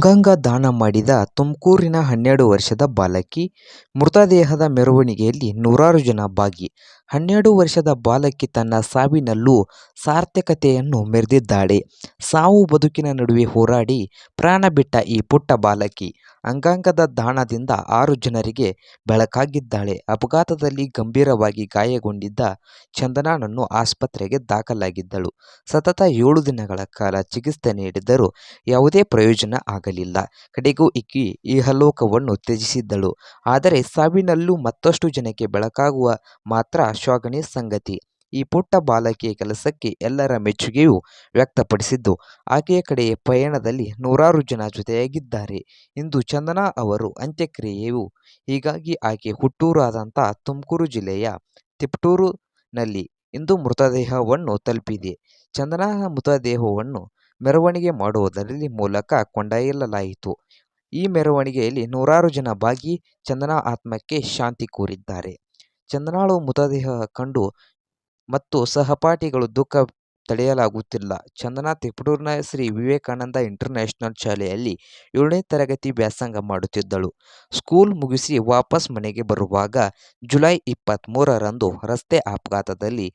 ಅಂಗಾಂಗ ದಾನ ಮಾಡಿದ ತುಮಕೂರಿನ ಹನ್ನೆರಡು ವರ್ಷದ ಬಾಲಕಿ ಮೃತದೇಹದ ಮೆರವಣಿಗೆಯಲ್ಲಿ ನೂರಾರು ಜನ ಭಾಗಿ. ಹನ್ನೆರಡು ವರ್ಷದ ಬಾಲಕಿ ತನ್ನ ಸಾವಿನಲ್ಲೂ ಸಾರ್ಥಕತೆಯನ್ನು ಮೆರೆದಿದ್ದಾಳೆ. ಸಾವು ಬದುಕಿನ ನಡುವೆ ಹೋರಾಡಿ ಪ್ರಾಣ ಬಿಟ್ಟ ಈ ಪುಟ್ಟ ಬಾಲಕಿ ಅಂಗಾಂಗದ ದಾನದಿಂದ ಆರು ಜನರಿಗೆ ಬೆಳಕಾಗಿದ್ದಾಳೆ. ಅಪಘಾತದಲ್ಲಿ ಗಂಭೀರವಾಗಿ ಗಾಯಗೊಂಡಿದ್ದ ಚಂದನಾನನ್ನು ಆಸ್ಪತ್ರೆಗೆ ದಾಖಲಾಗಿದ್ದಳು. ಸತತ ಏಳು ದಿನಗಳ ಕಾಲ ಚಿಕಿತ್ಸೆ ನೀಡಿದ್ದರೂ ಯಾವುದೇ ಪ್ರಯೋಜನ ಆಗಲಿಲ್ಲ ಕಡೆಗೂ ಇಕ್ಕಿ ಇಹಲೋಕವನ್ನು ತ್ಯಜಿಸಿದ್ದಳು. ಆದರೆ ಸಾವಿನಲ್ಲೂ ಮತ್ತಷ್ಟು ಜನಕ್ಕೆ ಬೆಳಕಾಗುವ ಮಾತ್ರ ಶ್ಲಾಘನೀಯ ಸಂಗತಿ. ಈ ಪುಟ್ಟ ಬಾಲಕಿಯ ಕೆಲಸಕ್ಕೆ ಎಲ್ಲರ ಮೆಚ್ಚುಗೆಯೂ ವ್ಯಕ್ತಪಡಿಸಿದ್ದು, ಆಕೆಯ ಕಡೆಯ ಪಯಣದಲ್ಲಿ ನೂರಾರು ಜನ ಜೊತೆಯಾಗಿದ್ದಾರೆ. ಇಂದು ಚಂದನಾ ಅವರು ಅಂತ್ಯಕ್ರಿಯೆಯು ಹೀಗಾಗಿ ಆಕೆ ಹುಟ್ಟೂರಾದಂಥ ತುಮಕೂರು ಜಿಲ್ಲೆಯ ತಿಪಟೂರಿನಲ್ಲಿ ಇಂದು ಮೃತದೇಹವನ್ನು ತಲುಪಿದೆ. ಚಂದನಾ ಮೃತದೇಹವನ್ನು ಮೆರವಣಿಗೆ ಮಾಡುವುದರಲ್ಲಿ ಮೂಲಕ ಕೊಂಡೊಯ್ಯಲಾಯಿತು. ಈ ಮೆರವಣಿಗೆಯಲ್ಲಿ ನೂರಾರು ಜನ ಭಾಗಿ ಚಂದನಾ ಆತ್ಮಕ್ಕೆ ಶಾಂತಿ ಕೋರಿದ್ದಾರೆ. ಚಂದನಾಳು ಮೃತದೇಹ ಕಂಡು ಮತ್ತು ಸಹಪಾಠಿಗಳು ದುಃಖ ತಡೆಯಲಾಗುತ್ತಿಲ್ಲ. ಚಂದನಾ ತಿಪಟೂರಿನ ಶ್ರೀ ವಿವೇಕಾನಂದ ಇಂಟರ್ನ್ಯಾಷನಲ್ ಶಾಲೆಯಲ್ಲಿ ಏಳನೇ ತರಗತಿ ವ್ಯಾಸಂಗ ಮಾಡುತ್ತಿದ್ದಳು. ಸ್ಕೂಲ್ ಮುಗಿಸಿ ವಾಪಸ್ ಮನೆಗೆ ಬರುವಾಗ ಜುಲೈ ಇಪ್ಪತ್ತ್ಮೂರರಂದು ರಸ್ತೆ ಅಪಘಾತದಲ್ಲಿ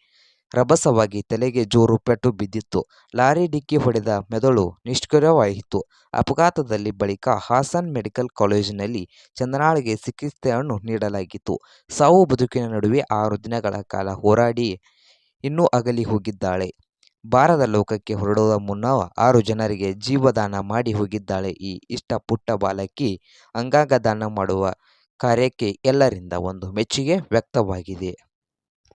ರಭಸವಾಗಿ ತಲೆಗೆ ಜೋರು ಪೆಟ್ಟು ಬಿದ್ದಿತ್ತು. ಲಾರಿ ಡಿಕ್ಕಿ ಹೊಡೆದ ಮೆದುಳು ನಿಷ್ಕ್ರಿಯವಾಯಿತು. ಅಪಘಾತದಲ್ಲಿ ಬಳಿಕ ಹಾಸನ್ ಮೆಡಿಕಲ್ ಕಾಲೇಜಿನಲ್ಲಿ ಚಂದನಾಳಿಗೆ ಚಿಕಿತ್ಸೆಯನ್ನು ನೀಡಲಾಗಿತ್ತು. ಸಾವು ಬದುಕಿನ ನಡುವೆ ಆರು ದಿನಗಳ ಕಾಲ ಹೋರಾಡಿ ಇನ್ನೂ ಅಗಲಿ ಹೋಗಿದ್ದಾಳೆ. ಬಾರದ ಲೋಕಕ್ಕೆ ಹೊರಡುವ ಮುನ್ನ ಆರು ಜನರಿಗೆ ಜೀವದಾನ ಮಾಡಿ ಹೋಗಿದ್ದಾಳೆ ಈ ಇಷ್ಟ ಪುಟ್ಟ ಬಾಲಕಿ. ಅಂಗಾಂಗ ದಾನ ಮಾಡುವ ಕಾರ್ಯಕ್ಕೆ ಎಲ್ಲರಿಂದ ಒಂದು ಮೆಚ್ಚುಗೆ ವ್ಯಕ್ತವಾಗಿದೆ.